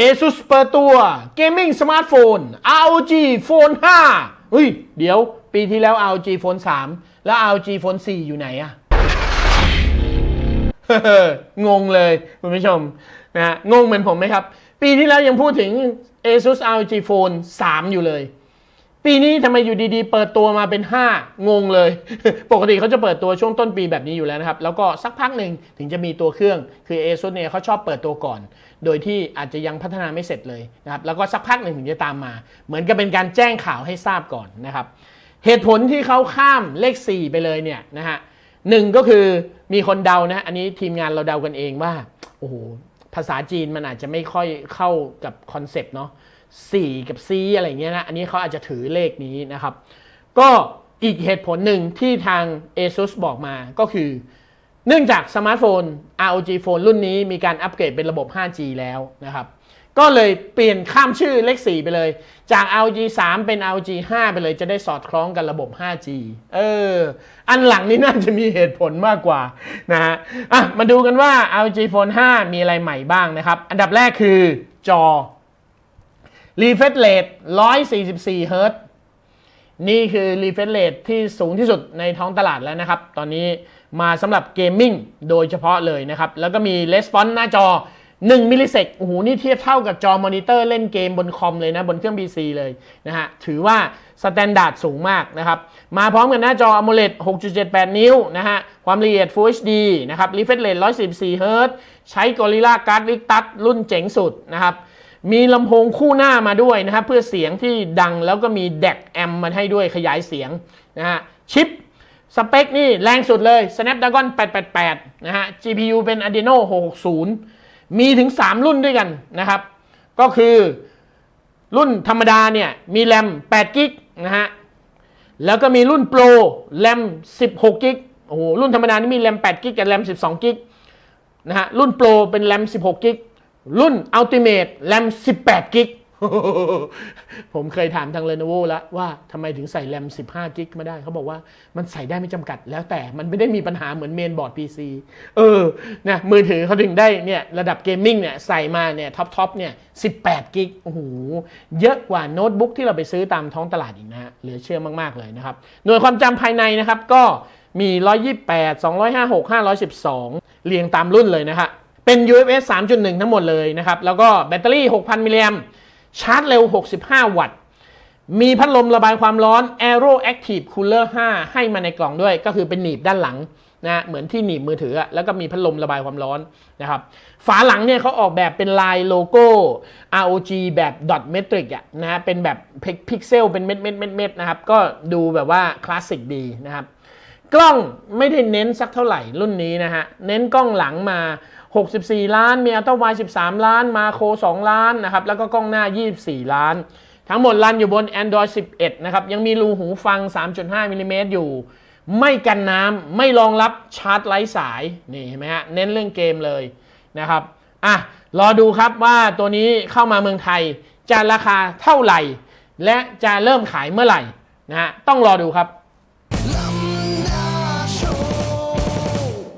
ASUS เปิดตัวเกมมิ่งสมาร์ทโฟน ROG Phone 5เฮ้ย เดี๋ยวปีที่แล้ว ROG Phone 3 แล้ว ROG Phone 4 อยู่ไหนอะงงเลยคุณผู้ชมนะฮะงงเหมือนผมไหมครับ ปีที่แล้วยังพูดถึง ASUS ROG Phone 3 อยู่เลย ปีนี้ทำไมอยู่ดีๆ เปิดตัวมาเป็น 5 งงเลย ปกติเขาจะเปิดตัวช่วงต้นปีแบบนี้อยู่แล้วนะครับ แล้วก็สักพักหนึ่งถึงจะมีตัวเครื่อง คือ ASUS เนี่ยเขาชอบเปิดตัวก่อน โดยที่อาจจะยังพัฒนาไม่เสร็จเลยนะครับ แล้วก็สักพักหนึ่งถึงจะตามมา เหมือนกับเป็นการแจ้งข่าวให้ทราบก่อนนะครับ เหตุผลที่เขาข้ามเลข 4 ไปเลยเนี่ยนะฮะหนึ่งก็คือมีคนเดานะ อันนี้ทีมงานเราเดากันเองว่า โอ้โห ภาษาจีนมันอาจจะไม่ค่อยเข้ากับคอนเซปต์เนาะ 4 กับ C อะไรเงี้ยนะ อันนี้เขาอาจจะถือเลขนี้นะครับ ก็อีกเหตุผลหนึ่งที่ทาง ASUS บอกมาก็คือ เนื่องจากสมาร์ทโฟน ROG Phone รุ่นนี้มีการอัปเกรดเป็นระบบ 5G แล้วนะครับ ก็เลยเปลี่ยนข้ามชื่อเลข 4 ไปเลย จาก ROG 3 เป็น ROG 5 ไปเลยจะได้สอดคล้องกับระบบ 5G เออ อันหลังนี้น่าจะมีเหตุผลมากกว่านะฮะ อะ มาดูกันว่า ROG Phone 5 มีอะไรใหม่บ้างนะครับ อันดับแรกคือจอ refresh rate 144เฮิรต์นี่คือ refresh rate ที่สูงที่สุดในท้องตลาดแล้วนะครับ ตอนนี้มาสำหรับเกมมิ่งโดยเฉพาะเลยนะครับ แล้วก็มี response หน้าจอ 1 มิลลิเซกโอ้โห นี่เทียบเท่ากับจอมอนิเตอร์เล่นเกมบนคอมเลยนะ บนเครื่อง PC เลยนะฮะ ถือว่าสแตนดาร์ดสูงมากนะครับ มาพร้อมกับหน้าจอ AMOLED 6.78 นิ้วนะฮะ ความละเอียด Full HD นะครับ refresh rate 144เฮิรต์ใช้ Gorilla Glass Victus รุ่นเจ๋งสุดนะครับ มีลำโพงคู่หน้ามาด้วยนะครับเพื่อเสียงที่ดังแล้วก็มีแดกแอมมาให้ด้วยขยายเสียงนะฮะชิปสเปคนี่แรงสุดเลย Snapdragon 888 นะฮะ GPU เป็น Adreno 660 มีถึง 3 รุ่นด้วยกันนะครับ ก็คือรุ่นธรรมดาเนี่ยมีแรม8กิกนะฮะ แล้วก็มีรุ่นโปรแรม16กิกโอ้โห รุ่นธรรมดานี่มีแรม8กิกกับแรม12กิกนะฮะ รุ่นโปรเป็นแรม16กิก รุ่นอัลติเม e แรม18 กิก ผมเคยถามทาง Lenovo แล้วว่าทำไมถึงใส่แรม15 กิกไมาได้ เขาบอกว่ามันใส่ได้ไม่จำกัดแล้วแต่มันไม่ได้มีปัญหาเหมือนเมนบอร์ด PC เออนะมือถือเขาถึงได้เนี่ยระดับเกมมิ่งเนี่ยใส่มาเนี่ยท็อปทอปเนี่ย18 กิกโอ้โหเยอะกว่าโน้ตบุ๊กที่เราไปซื้อตามท้องตลาดอีกนะฮะเหลือเชื่อมากๆเลยนะครับหน่วยความจำภายในนะครับก็มี 128 256 512 เรียงตามรุ่นเลยนะฮะ เป็น UFS 3.1 ทั้งหมดเลยนะครับ แล้วก็แบตเตอรี่ 6,000 มิลลิแอมชาร์จเร็ว 65 วัตต์ มีพัดลมระบายความร้อน Aero Active Cooler 5 ให้มาในกล่องด้วย ก็คือเป็นหนีบด้านหลังนะเหมือนที่หนีบมือถือ แล้วก็มีพัดลมระบายความร้อนนะครับ ฝาหลังเนี่ยเขาออกแบบเป็นลายโลโก้ ROG แบบ dot metric อะนะฮะเป็นแบบพิกเซลเป็นเม็ดเม็ดเม็ดเม็ดนะครับ ก็ดูแบบว่าคลาสสิกดีนะครับ กล้องไม่ได้เน้นสักเท่าไหร่รุ่นนี้นะฮะ เน้นกล้องหลังมา 64 ล้าน มีอัลต้าไว13 ล้าน มาโค 2 ล้านนะครับ แล้วก็กล้องหน้า 24 ล้าน ทั้งหมดรันอยู่บน Android 11 นะครับ ยังมีรูหูฟัง 3.5มิลลิเมตรอยู่ ไม่กันน้ำ ไม่รองรับชาร์จไร้สาย นี่เห็นไหมฮะ เน้นเรื่องเกมเลยนะครับ อะ รอดูครับว่าตัวนี้เข้ามาเมืองไทย จะราคาเท่าไหร่ และจะเริ่มขายเมื่อไหร่นะฮะ ต้องรอดูครับ